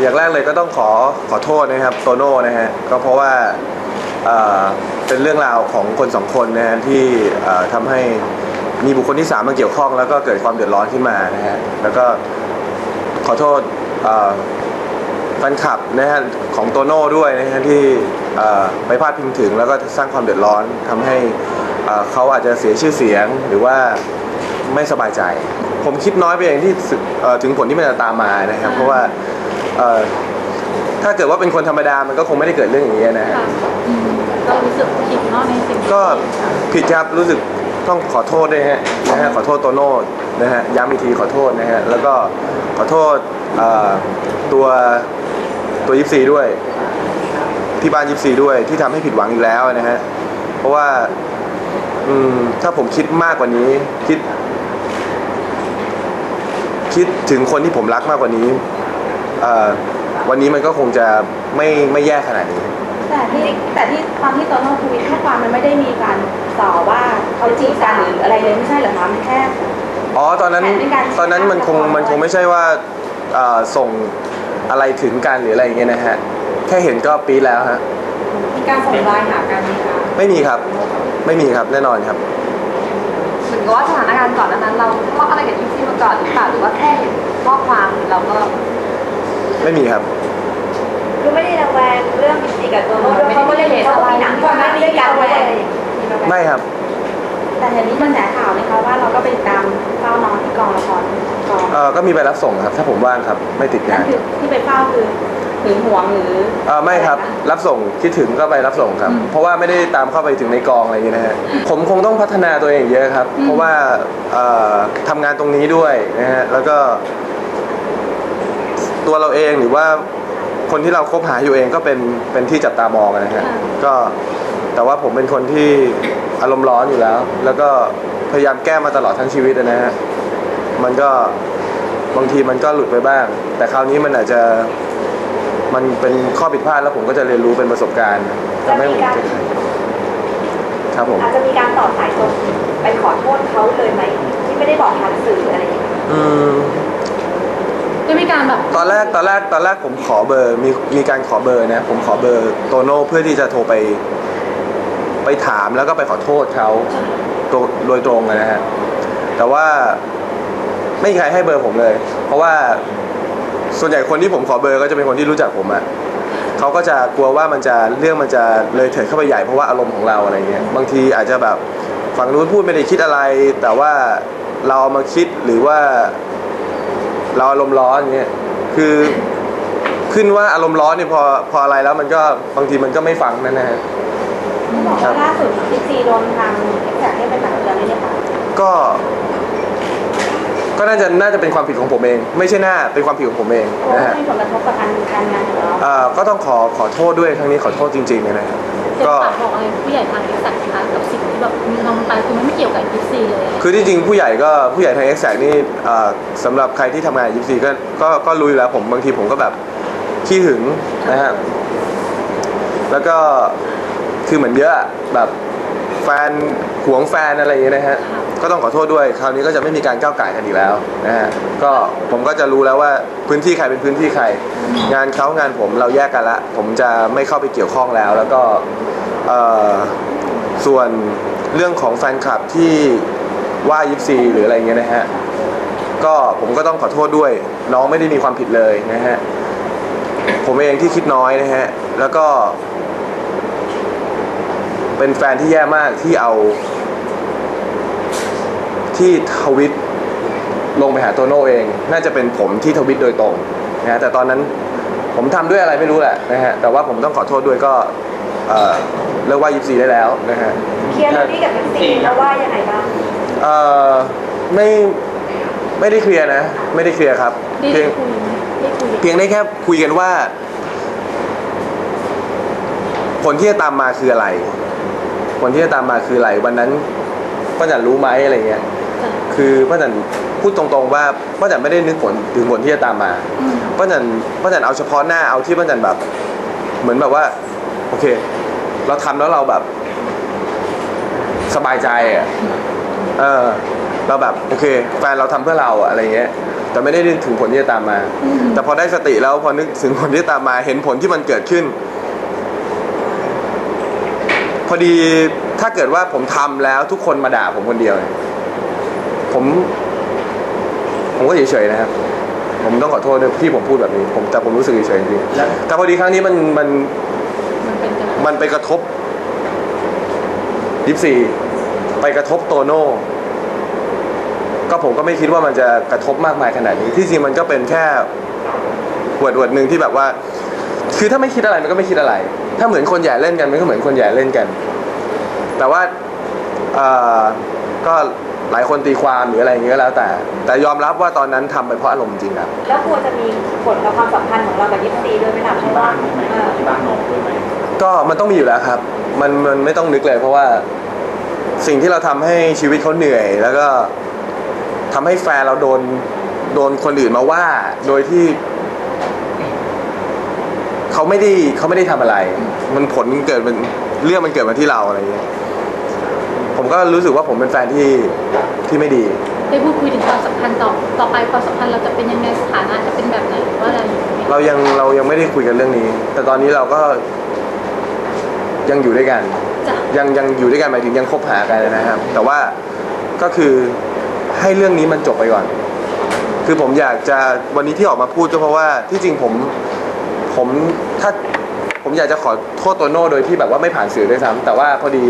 อย่างแรกเลยก็ต้องขอขอโทษนะครับโตโน่นะฮะก็เพราะว่าเป็นเรื่องราวของคนสองคนนะฮะที่เอ่อทำให้มีบุคคลที่สามมาเกี่ยวข้อง แล้วก็เกิดความเดือดร้อนขึ้นมานะฮะแล้วก็ขอโทษแฟนคลับนะฮะของโตโน่ด้วยนะฮะที่ไปพาดพิงถึง แล้วก็สร้างความเดือดร้อนทำให้เขาอาจจะเสียชื่อเสียงหรือว่าไม่สบายใจ ผมคิดน้อยไปเองที่ถึงผลที่มันจะตามมานะครับเพราะว่า เอ่อถ้าเกิดว่าเป็นคนธรรมดามันก็คงไม่ได้เกิดเรื่องอย่างนี้นะฮะค่ะอืมเรารู้สึกผิดเนาะในสิ่งที่ก็ผิดครับรู้สึกต้องขอโทษด้วยฮะนะฮะขอโทษโตโน่นะฮะย้ำอีกทีขอโทษนะฮะแล้วก็ขอโทษเอ่อตัวตัวยิปซีด้วย ที่บ้านยิปซีด้วยที่ทำให้ผิดหวังอีกแล้วนะฮะเพราะว่าอืมถ้าผมคิดมากกว่านี้ คิด คิดถึงคนที่ผมรักมากกว่านี้ เอ่อวันนี้มันก็คงจะไม่ไม่แย่ขนาดนี้ แต่ที่แต่ที่ตอนที่โตโน่ทวิตข้อความมันไม่ได้มีการต่อว่าเขาจีบกันหรืออะไรเลยไม่ใช่เหรอคะมันแค่ อ๋อ ตอนนั้น แผนในการ ตอนนั้นมันคง มันคงไม่ใช่ว่าเอ่อส่งอะไรถึงกันหรืออะไรอย่างเงี้ยนะฮะ แค่เห็นก็ปีดแล้วฮะ มีการส่งไลน์หากันไหมคะไม่มีครับ ไม่มีครับ แน่นอนครับ เหมือนกับว่าสถานการณ์ก่อนหนานั้น เราทะเลาะอะไรกับยิปซีมาก่อนหรือเปล่าหรือว่าแค่เห็นข้อความเราก็ ไม่มีครับคือไม่ได้ระแวงเรื่องจีกับโตโน่ด้วยเขาก็เลยเห็นเขาก็มีหนังก่อนหน้านี้ด้วยกันอะไรอย่างเงี้ยไม่ครับ แต่เดี๋ยวนี้มันแสข่าวไหมคะว่าเราก็ไปตามเฝ้าน้องที่กองละครกองเอ่อก็มีไปรับส่งครับ ถ้าผมว่างครับ ไม่ติดนั่งานนคือที่ไปเฝ้าคือหึงหวงหรือเออไม่ครับ รับส่งคิดถึงก็ไปรับส่งครับ เพราะว่าไม่ได้ตามเข้าไปถึงในกองอะไรอย่างเงี้ยนะฮะผมคงต้องพัฒนาตัวเองเยอะครับ เพราะว่าเอ่อทำงานตรงนี้ด้วยนะฮะแล้วก็ ตัวเราเองหรือว่าคนที่เราคบหาอยู่เองก็เป็นเป็นที่จับตามองนะฮะก็แต่ว่าผมเป็นคนที่อารมณ์ร้อนอยู่แล้ว แล้วก็พยายามแก้มาตลอดทั้งชีวิตนะฮะมันก็บางทีมันก็หลุดไปบ้าง แต่คราวนี้มันอาจจะมันเป็นข้อผิดพลาดแล้วผมก็จะเรียนรู้เป็นประสบการณ์ทำให้ผมเก่งขึ้นครับผมอาจจะมีการต่อสายตรงไปขอโทษเขาเลยไหมที่ไม่ได้บอกทางสื่ออะไรอย่างเงี้ยอืม จะมีการแบบตอนแรกตอนแรกตอนแรกผมขอเบอร์มีมีการขอเบอร์นะ ผมขอเบอร์โตโน่เพื่อที่จะโทรไป ไปถามแล้วก็ไปขอโทษเขาโดยตรงอะนะฮะแต่ว่าไม่มีใครให้เบอร์ผมเลย เพราะว่าส่วนใหญ่คนที่ผมขอเบอร์ก็จะเป็นคนที่รู้จักผมอะเขาก็จะกลัวว่ามันจะเรื่องมันจะเลยเถิดเข้าไปใหญ่เพราะว่าอารมณ์ของเราอะไรเงี้ยบางทีอาจจะแบบฝั่งนู้นพูดไม่ได้คิดอะไร แต่ว่าเราเอามาคิดหรือว่า เราอารมณ์ร้อนอย่างเงี้ยคือขึ้นว่าอารมณ์ร้อนเนี่ยพอพออะไรแล้วมันก็บางทีมันก็ไม่ฟังนั่นนะฮะเขาบอกว่าล่าสุดพิซีโดนทางแอ็กแซกให้เป็นหนังเรื่องนี้เนี่ยค่ะก็ ก็น่าจะน่าจะเป็นความผิดของผมเอง ไม่ใช่หน้าเป็นความผิดของผมเองเพราะนะว่าฮะมีผลกระทบกับการการงานของเราเอ่อก็ต้องขอขอโทษด้วยครั้งนี้ขอโทษจริงๆเลยนะฮะจะ ก็ฝากบอกอะไรผู้ใหญ่ทางเอ็กซ์นะคะกับสิ่งที่แบบมีทำไปคือมันไม่เกี่ยวกับยิปซีเลยคือที่จริงผู้ใหญ่ก็ผู้ใหญ่ทาง e x a c t นี่เอ่อสำหรับใครที่ทำงานยิปซีก็ก็ก็รู้อยู่แล้วผมบางทีผมก็แบบขี้หึงนะฮะแล้วก็คือเหมือนเยอะแบบแฟนหวงแฟนอะไรอย่างเงี้ยนะฮะ ก็ต้องขอโทษด้วย คราวนี้ก็จะไม่มีการก้าวไก่กันอีกแล้วนะฮะก็ผมก็จะรู้แล้วว่าพื้นที่ใครเป็นพื้นที่ใคร งานเขางานผมเราแยกกันละ ผมจะไม่เข้าไปเกี่ยวข้องแล้ว แล้วก็ส่วนเรื่องของแฟนคลับที่ว่ายิปซีหรืออะไรเงี้ยนะฮะก็ผมก็ต้องขอโทษด้วย น้องไม่ได้มีความผิดเลยนะฮะผมเองที่คิดน้อยนะฮะแล้วก็ เป็นแฟนที่แย่มากที่เอา ที่ทวิตลงไปหาโตโน่เอง น่าจะเป็นผมที่ทวิตโดยตรงนะฮะแต่ตอนนั้นผมทำด้วยอะไรไม่รู้แหละนะฮะแต่ว่าผมต้องขอโทษด้วยก็เอ่อเลิกว่ายิปซีได้แล้วนะฮะเคลียร์เรื่องนี้กับพิซีแล้วว่ายังไงบ้างเอ่อไม่ไม่ได้เคลียร์นะ ไม่ได้เคลียร์ครับได้เพียงคุยได้คุยเพียงได้แค่คุยกันว่า ผลที่จะตามมาคืออะไร ผลที่จะตามมาคืออะไร วันนั้นป้าจันรู้ไหมอะไรเงี้ยจ้ะ คือป้าจันพูดตรงๆว่าป้าจันไม่ได้นึกผลถึงผลที่จะตามมาอืมป้าจันป้าจันเอาเฉพาะหน้าเอาที่ป้าจันแบบ เหมือนแบบว่า โอเค เราทำแล้วเราแบบ สบายใจอะเออ เราแบบโอเค แฟนเราทำเพื่อเราอะอะไรเงี้ยแต่ไม่ได้นึกถึงผลที่จะตามมา แต่พอได้สติแล้วพอนึกถึงผลที่จะตามมา เห็นผลที่มันเกิดขึ้น พอดีถ้าเกิดว่าผมทำแล้วทุกคนมาด่าผมคนเดียวเนี่ย ผมผมก็เฉยๆนะครับ ผมต้องขอโทษด้วยที่ผมพูดแบบนี้ ผมแต่ผมรู้สึกเฉยๆจริงแล้วๆแต่พอดีครั้งนี้มันมันมันเป็นจังหวะมันไปกระทบยิปซีไปกระทบโตโน่ก็ผมก็ไม่คิดว่ามันจะกระทบมากมายขนาดนี้ ที่จริงมันก็เป็นแค่วดวดหนึ่งที่แบบว่า คือถ้าไม่คิดอะไรมันก็ไม่คิดอะไร ถ้าเหมือนคนใหญ่เล่นกันมันก็เหมือนคนใหญ่เล่นกัน แต่ว่าเอ่อก็ หลายคนตีความหรืออะไรอย่างเงี้ยก็แล้วแต่ แต่ยอมรับว่าตอนนั้นทำไปเพราะอารมณ์จริงครับ แล้วกลัวจะมีผลกับความสัมพันธ์ของเรากับยิปซีด้วยไหมล่ะเพที่ราะว่าบ้านด้วยไหมเออที่บ้านน้องด้วยไหมก็มันต้องมีอยู่แล้วครับ มันมันไม่ต้องนึกเลยเพราะว่าสิ่งที่เราทำให้ชีวิตเขาเหนื่อย แล้วก็ทำให้แฟนเราโดนโดนคนอื่นมาว่า โดยที่เขาไม่ได้เขาไม่ได้ทำอะไร มันผลเกิดมันเรื่องมันเกิดมาที่เราอะไรอย่างเงี้ยผมก็รู้สึกว่าผมเป็นแฟนที่ ที่ไม่ดี ได้พูดคุยถึงความสัมพันธ์ต่อต่อไปความสัมพันธ์เราจะเป็นยังไงสถานะจะเป็นแบบไหนหรือว่าอะไรอย่างเงี้ยเรายังเรายังไม่ได้คุยกันเรื่องนี้ แต่ตอนนี้เราก็ ยังอยู่ด้วยกัน จ้ะยังยังอยู่ด้วยกันหมายถึงยังคบหากันนะครับ แต่ว่าก็คือให้เรื่องนี้มันจบไปก่อน คือผมอยากจะวันนี้ที่ออกมาพูดก็เพราะว่าที่จริงผมผมถ้าผมอยากจะขอโทษโตโน่โดยที่แบบว่าไม่ผ่านสื่อด้วยซ้ำแต่ว่าพอดี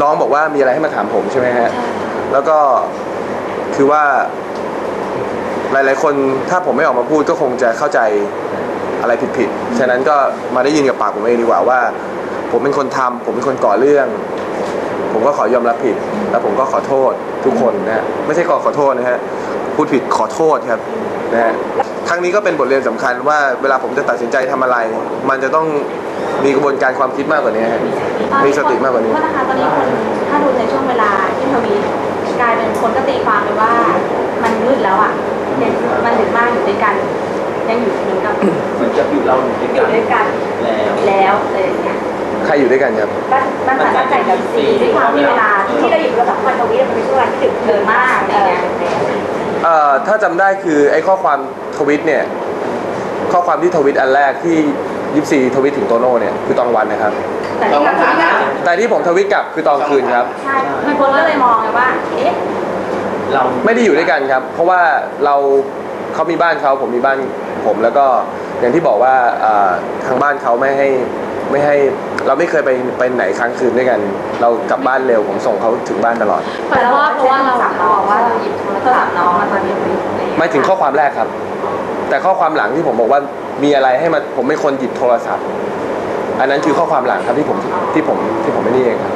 น้องบอกว่ามีอะไรให้มาถามผมใช่ไหมฮะ ใช่ แล้วก็คือว่าหลาย ๆ คนถ้าผมไม่ออกมาพูดก็คงจะเข้าใจอะไรผิดๆ ฉะนั้นก็มาได้ยินกับปากผมเองดีกว่าว่า ผมเป็นคนทำผมเป็นคนก่อเรื่อง ผมก็ขอยอมรับผิด แล้วผมก็ขอโทษทุกคนนะฮะไม่ใช่ขอขอโทษนะฮะพูดผิดขอโทษครับนะฮะครั้งนี้ก็เป็นบทเรียนสำคัญว่าเวลาผมจะตัดสินใจทำอะไร มันจะต้องมีกระบวนการความคิดมากกว่านี้ฮะมีสติมากกว่านี้เพราะนะคะตอนนี้คนถ้าดูในช่วงเวลาที่ทวี กลายเป็นคนก็ตีความไปว่า มันมืดแล้วอะเนี่ยมันถึงมากอยู่ด้วยกัน ยังอยู่เหมือนกับเหมือนจะอยู่เราอยู่ด้วยอกัยู่นด้วยกันแล้วแล้วอะไรอย่างเงี้ยใครอยู่ด้วยกันครับ บ้านบ้านสายบ้านใจกับซีด้วยความที่เวลาที่เราอยู่กับสองคนทวีตมันเป็นช่วงเวลาที่ดึกเกินมากอะไรเงี้ยเอ่อถ้าจำได้คือไอ้ข้อความทวิตเนี่ย ข้อความที่ทวิตอันแรกที่ยิปซีทวิตถึงโตโน่เนี่ยคือตอนวันนะครับ แต่ที่เราทวีตอะแต่ที่ผมทวิตกลับคือตอนคืนครับ ใช่มันคนก็เลยมองไงว่า เอ๊ะ เราไม่ได้อยู่ด้วยกันครับ เพราะว่าเราเขามีบ้านเขาผมมีบ้านผมแล้วก็อย่างที่บอกว่าเอ่อทางบ้านเขาไม่ให้ไม่ให้เราไม่เคยไปไปไหนค้างคืนด้วยกัน เรากลับบ้านเร็วผมส่งเขาถึงบ้านตลอดเพราะว่าเพราะว่าเราสามน้องว่าเราหยิบโทรศัพท์น้องมาตอนนี้หมายถึงข้อความแรกครับ แต่ข้อความหลังที่ผมบอกว่ามีอะไรให้มาผมเป็นคนหยิบโทรศัพท์ อันนั้นคือข้อความหลังครับที่ผมที่ผมที่ผมไม่นี่เองครับ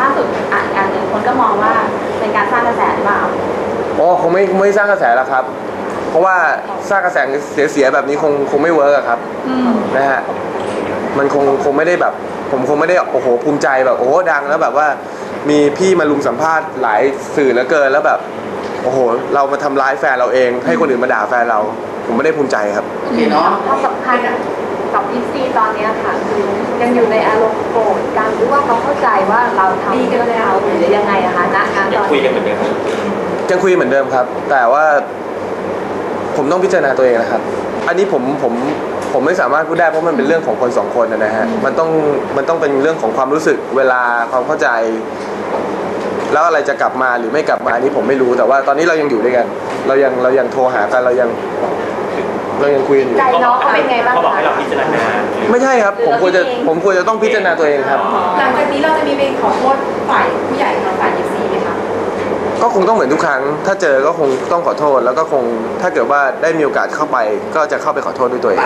ล่าสุดอ่านการหนึ่งคนก็มองว่าเป็นการสร้างกระแสหรือเปล่าโอ้คงไม่ไม่สร้างกระแสแล้วครับ เพราะว่าสร้างกระแสเสียๆแบบนี้คงคงไม่เวิร์กอะครับอืมนะฮะมันคงคงไม่ได้แบบ ผมคงไม่ได้โอ้โหภูมิใจแบบโอ้โหดังแล้วแบบว่า มีพี่มาลุมสัมภาษณ์หลายสื่อเหลือเกินแล้วแบบ โอ้โห เรามาทำร้ายแฟนเราเอง ให้คนอื่นมาด่าแฟนเรา ผมไม่ได้ภูมิใจครับโอเคเนาะความสำคัญ กับยิปซีตอนเนี้ยค่ะคือยังอยู่ในอารมณ์โกรธกันหรือว่าเขาเข้าใจว่าเราทำเรื่องเขาหรือยังไงอะคะณงานยัตงอนคุยนี้กันเหมือนเดิมยังคุยเหมือนเดิมครับ แต่ว่าผมต้องพิจารณาตัวเองนะครับ อันนี้ผมผมผมไม่สามารถพูดได้เพราะมันเป็นเรื่องของคนสองคนนะฮะ มันต้องมันต้องเป็นเรื่องของความรู้สึกเวลาความเข้าใจ แล้วอะไรจะกลับมาหรือไม่กลับมาอันนี้ผมไม่รู้แต่ว่าตอนนี้เรายังอยู่ด้วยกัน เรายังเรายังโทรหากันเรายัง เรายังคุยกันอยู่ ใจน้องเขาเป็นไงบ้างเขาบอกคะให้เราพิจารณาไม่ใช่ครับ ผมควรจะผมควรจะต้องพิจารณาตัวเองครับ หลังจากนี้เราจะมีไปขอโทษฝ่ายผู้ใหญ่ทางฝ่ายยิปซีไหมคะก็คงต้องเหมือนทุกครั้ง ถ้าเจอก็คงต้องขอโทษ แล้วก็คงถ้าเกิดว่าได้มีโอกาสเข้าไป ก็จะเข้าไปขอโทษด้วยตัวเอง